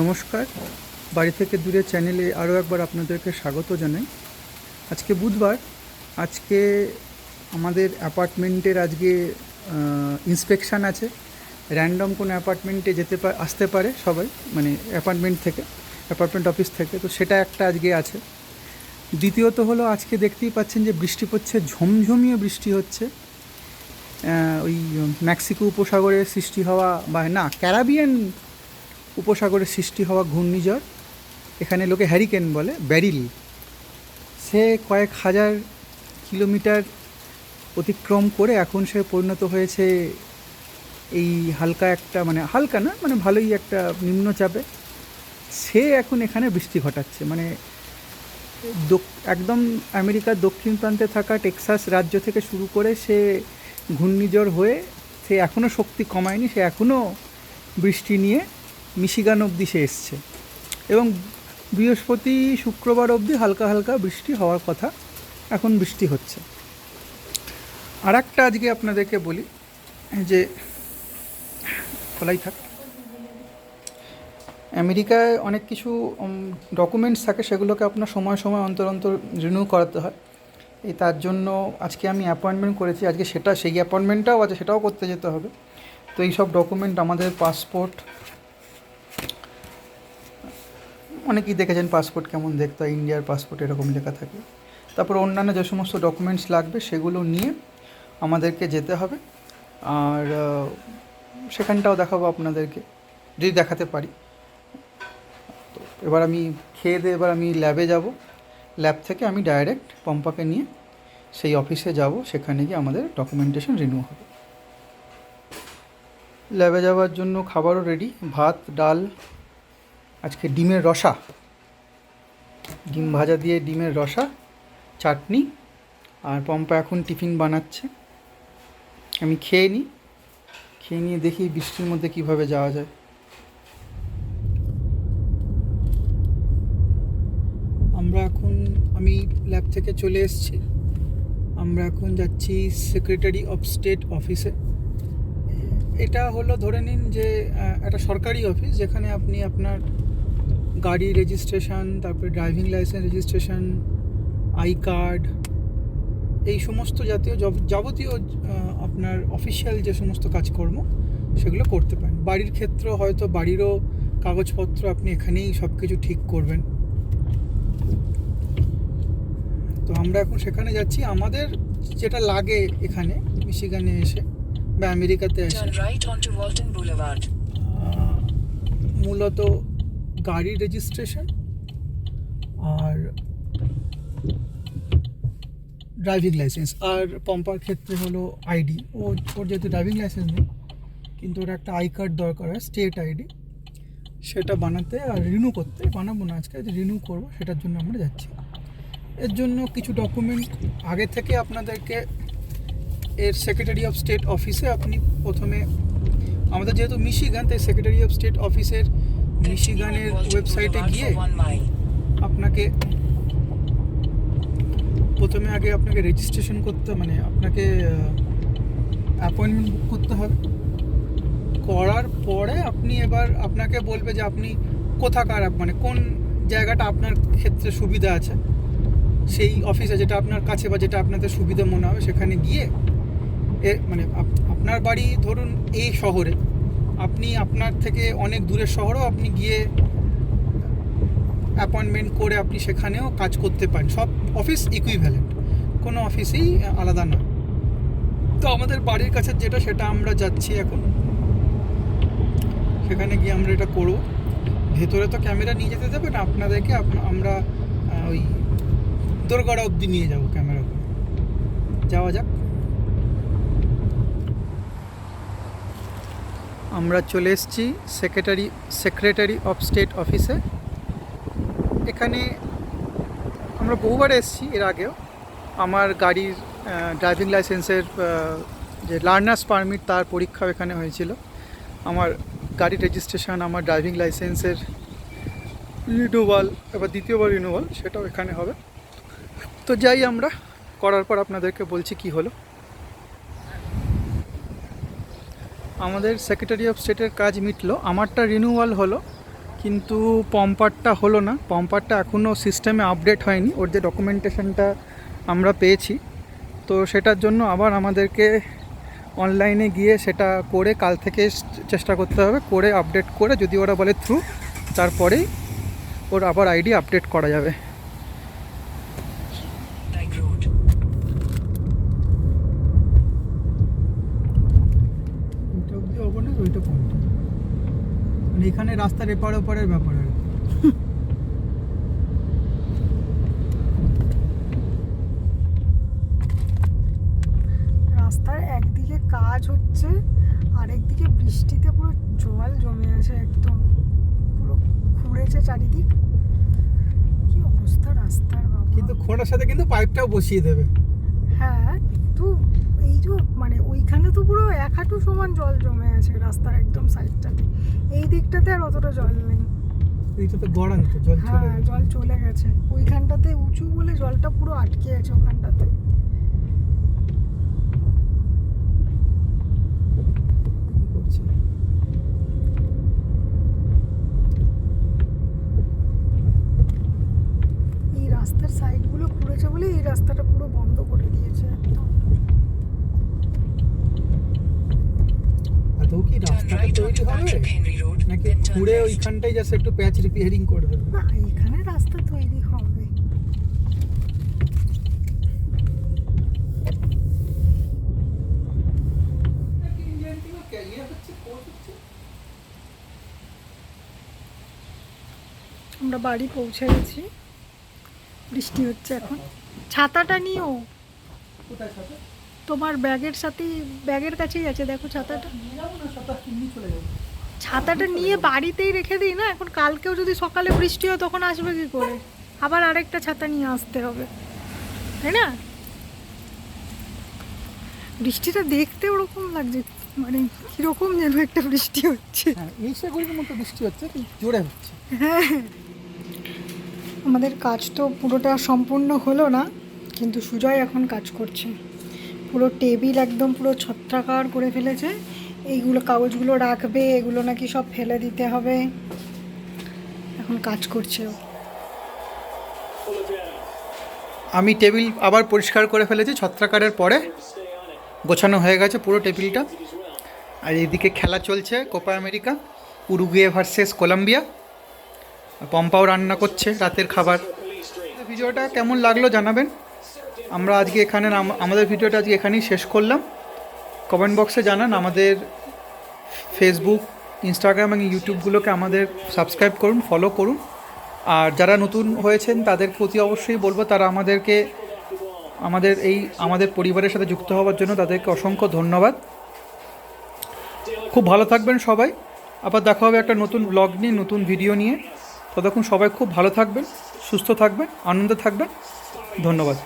নমস্কার। বাড়ি থেকে দূরে চ্যানেলে আরও একবার আপনাদেরকে স্বাগত জানাই। আজকে বুধবার, আজকে আমাদের অ্যাপার্টমেন্টের আজকে ইন্সপেকশান আছে। র্যান্ডম কোনো অ্যাপার্টমেন্টে যেতে পা আসতে পারে সবাই মানে অ্যাপার্টমেন্ট থেকে, অ্যাপার্টমেন্ট অফিস থেকে। তো সেটা একটা আজকে আছে। দ্বিতীয়ত হলো, আজকে দেখতেই পাচ্ছেন যে বৃষ্টি পড়ছে, ঝমঝমিয়ে বৃষ্টি হচ্ছে। ওই মেক্সিকো উপসাগরে সৃষ্টি হওয়া বা না, ক্যারাবিয়ান উপসাগরে সৃষ্টি হওয়া ঘূর্ণিঝড়, এখানে লোকে হ্যারিকেন বলে, ব্যারিল। সে কয়েক হাজার কিলোমিটার অতিক্রম করে এখন সে পরিণত হয়েছে এই হালকা একটা মানে হালকা না মানে ভালোই একটা নিম্নচাপে। সে এখন এখানে বৃষ্টি ঘটাচ্ছে মানে একদম আমেরিকার দক্ষিণ প্রান্তে থাকা টেক্সাস রাজ্য থেকে শুরু করে সে ঘূর্ণিঝড় হয়ে সে এখনও শক্তি কমায়নি, সে এখনও বৃষ্টি নিয়ে মিশিগান অবধি সে এসছে। এবং বৃহস্পতি শুক্রবার অবধি হালকা হালকা বৃষ্টি হওয়ার কথা এখন বৃষ্টি হচ্ছে। আর একটা আজকে আপনাদেরকে বলি, যে খোলাই থাক, আমেরিকায় অনেক কিছু ডকুমেন্টস থাকে, সেগুলোকে আপনার সময় সময় অন্তর অন্তর রিনিউ করাতে হয়। এই তার জন্য আজকে আমি অ্যাপয়েন্টমেন্ট করেছি, আজকে সেটা, সেই অ্যাপয়েন্টমেন্টটাও আছে, সেটাও করতে যেতে হবে। তো এই সব ডকুমেন্ট আমাদের পাসপোর্ট অনেকেই দেখেছেন পাসপোর্ট কেমন দেখতে হয়, ইন্ডিয়ার পাসপোর্ট এরকম লেখা থাকে। তারপর অন্যান্য যে সমস্ত ডকুমেন্টস লাগবে সেগুলো নিয়ে আমাদেরকে যেতে হবে। আর সেখানটাও দেখাবো আপনাদেরকে, যদি দেখাতে পারি। তো এবার আমি খেয়ে দিয়ে এবার আমি ল্যাবে যাব। ল্যাব থেকে আমি ডাইরেক্ট পম্পাকে নিয়ে সেই অফিসে যাব, সেখানে গিয়ে আমাদের ডকুমেন্টেশন রিনিউ হবে। ল্যাবে যাওয়ার জন্য খাবারও রেডি ভাত, ডাল আজকে ডিমের রসা। ডিম ভাজা দিয়ে ডিমের রসা, চাটনি, আর পম্পা এখন টিফিন বানাচ্ছে। আমি খেয়ে নিই খেয়ে নিয়ে দেখি বৃষ্টির মধ্যে কীভাবে যাওয়া যায়। আমরা এখন, আমি ল্যাব থেকে চলে এসেছি। আমরা এখন যাচ্ছি সেক্রেটারি অফ স্টেট অফিসে এটা হলো ধরে নিন যে একটা সরকারি অফিস যেখানে আপনি আপনার গাড়ি রেজিস্ট্রেশন তারপরে driving licence registration I card এই সমস্ত জাতীয় যাবতীয় আপনার অফিসিয়াল যে সমস্ত কাজকর্ম সেগুলো করতে পারেন। বাড়ির ক্ষেত্রে হয়তো বাড়িরও কাগজপত্র আপনি এখানেই সব কিছু ঠিক করবেন। তো আমরা এখন সেখানে যাচ্ছি। আমাদের যেটা লাগে এখানে মিশিগানে এসে বা আমেরিকাতে এসে মূলত গাড়ি রেজিস্ট্রেশন আর ড্রাইভিং লাইসেন্স আর পম্পার ক্ষেত্রে হলো আইডি ও ওর যেহেতু ড্রাইভিং লাইসেন্স নেই, কিন্তু ওর একটা আই কার্ড দরকার হয় স্টেট আইডি সেটা বানাতে আর রিনিউ করতে, বানাবো না আজকে, যে রিনিউ করব, সেটার জন্য আমরা যাচ্ছি। এর জন্য কিছু ডকুমেন্ট আগে থেকে আপনাদেরকে এর সেক্রেটারি অফ স্টেট অফিসে আপনি প্রথমে, আমাদের যেহেতু মিশিগান তাই সেক্রেটারি অফ স্টেট অফিসের মিশিগানের ওয়েবসাইটে গিয়ে. আপনাকে প্রথমে আগে আপনাকে রেজিস্ট্রেশন করতে মানে আপনাকে অ্যাপয়েন্টমেন্ট বুক করতে হবে করার পরে আপনি এবার আপনাকে বলবে যে আপনি কোথাকার মানে কোন জায়গাটা আপনার ক্ষেত্রে সুবিধা আছে সেই অফিসে যেটা আপনার কাছে বা যেটা আপনাদের সুবিধা মনে হবে, সেখানে গিয়ে এ মানে আপনার বাড়ি ধরুন এই শহরে আপনি আপনার থেকে অনেক দূরের শহরেও আপনি গিয়ে অ্যাপয়েন্টমেন্ট করে আপনি সেখানেও কাজ করতে পারেন। সব অফিস ইকুইভ্যালেন্ট কোনো অফিসেই আলাদা না। তো আমাদের বাড়ির কাছে যেটা, সেটা আমরা যাচ্ছি এখন। সেখানে গিয়ে আমরা এটা করব। ভেতরে তো ক্যামেরা নিয়ে যেতে দেবে না, আপনাদেরকে আমরা ওই দোরগড়া অবধি নিয়ে যাব ক্যামেরা যাওয়া যাক। আমরা চলে এসেছি সেক্রেটারি সেক্রেটারি অফ স্টেট অফিসে এখানে আমরা বহুবার এসেছি এর আগেও। আমার গাড়ির ড্রাইভিং লাইসেন্সের যে লার্নার্স পারমিট তার পরীক্ষা এখানে হয়েছিল। আমার গাড়ি রেজিস্ট্রেশন আমার ড্রাইভিং লাইসেন্সের রিনুয়াল এবার দ্বিতীয়বার রিনুয়াল সেটাও এখানে হবে। তো যাই আমরা, করার পর আপনাদেরকে বলছি কি হলো। আমাদের সেক্রেটারি অফ স্টেটের কাজ মিটলো। আমারটা রিনিউয়াল হলো, কিন্তু পম্পারটা হলো না। পম্পারটা এখনও সিস্টেমে আপডেট হয়নি। ওর যে ডকুমেন্টেশনটা আমরা পেয়েছি। তো সেটার জন্য আবার আমাদেরকে অনলাইনে গিয়ে সেটা করে কাল থেকে চেষ্টা করতে হবে, করে আপডেট করে যদি ওরা বলে থ্রু তারপরেই ওর আবার আইডি আপডেট করা যাবে Bank Road. ওইটা অবধি হব না ওইটা কোনটা মানে এখানে রাস্তার এপার ওপারের ব্যাপার আর। রাস্তার একদিকে কাজ হচ্ছে আরেকদিকে বৃষ্টিতে পুরো জল জমে আছে একদম। পুরো খুঁড়েছে চারিদিক। কি অবস্থা রাস্তার কিন্তু খোঁড়ার সাথে কিন্তু পাইপটাও বসিয়ে দেবে। হ্যাঁ কিন্তু এই মানে ওইখানে তো পুরো এক হাঁটু সমান জল জমে আছে রাস্তার একদম সাইডটাতে এই দিকটাতে আর অতটা জল নেই। এইটা তো জল চলে হ্যাঁ জল চলে গেছে। ওইখানটাতে উঁচু বলে জলটা পুরো আটকে আছে ওখানটাতে। এই রাস্তার সাইডগুলো খুঁড়েছে বলে এই রাস্তাটা পুরো বন্ধ করে দিয়েছে একদম আদৌ কি রাস্তাটা তৈরি হবে? নাকি ঘুরে ওইখানটাই জাস্ট একটু প্যাচ রিপেয়ারিং করে দেবে? না এখানে রাস্তা তৈরি হবে। আমরা বাড়ি পৌঁছে গেছি। বৃষ্টি হচ্ছে এখন। ছাতাটা নিও। কোথায় সাথে তোমার ব্যাগের সাথেই ব্যাগের কাছেই আছে দেখো ছাতাটা। ছাতাটা নিয়ে বাড়িতেই রেখে দিই না? এখন কালকেও যদি সকালে বৃষ্টি হয় তখন আসবে কি করে? আবার আরেকটা ছাতা নিয়ে আসতে হবে। তাই না? বৃষ্টিটা দেখতে ওরকম লাগছে মানে কীরকম যেন একটা বৃষ্টি হচ্ছে। হ্যাঁ মতো বৃষ্টি হচ্ছে জোরে হচ্ছে। আমাদের কাজ তো পুরোটা সম্পূর্ণ হলো না কিন্তু সুজয় এখন কাজ করছে। পুরো টেবিল একদম পুরো ছত্রাকার করে ফেলেছে। এইগুলো কাগজগুলো রাখবে, এগুলো নাকি সব ফেলে দিতে হবে। এখন কাজ করছে আমি টেবিল আবার পরিষ্কার করে ফেলেছি, ছত্রাকারের পরে গোছানো হয়ে গেছে পুরো টেবিলটা। আর এদিকে খেলা চলছে Copa America, Uruguay versus Colombia. পম্পাও রান্না করছে রাতের খাবার। ভিডিওটা কেমন লাগল জানাবেন? আমরা আজকে এখানে আমাদের ভিডিওটা আজকে এখানেই শেষ করলাম। কমেন্ট বক্সে জানান আমাদের ফেসবুক ইনস্টাগ্রাম এবং ইউটিউবগুলোকে আমাদের সাবস্ক্রাইব করুন ফলো করুন। আর যারা নতুন হয়েছেন, তাদের প্রতি অবশ্যই বলব, তারা আমাদেরকে, আমাদের এই, আমাদের পরিবারের সাথে যুক্ত হওয়ার জন্য তাদেরকে অসংখ্য ধন্যবাদ। খুব ভালো থাকবেন সবাই। আবার দেখা হবে একটা নতুন ব্লগ নিয়ে, নতুন ভিডিও নিয়ে। ততক্ষণ সবাই খুব ভালো থাকবেন, সুস্থ থাকবেন, আনন্দে থাকবেন। ধন্যবাদ।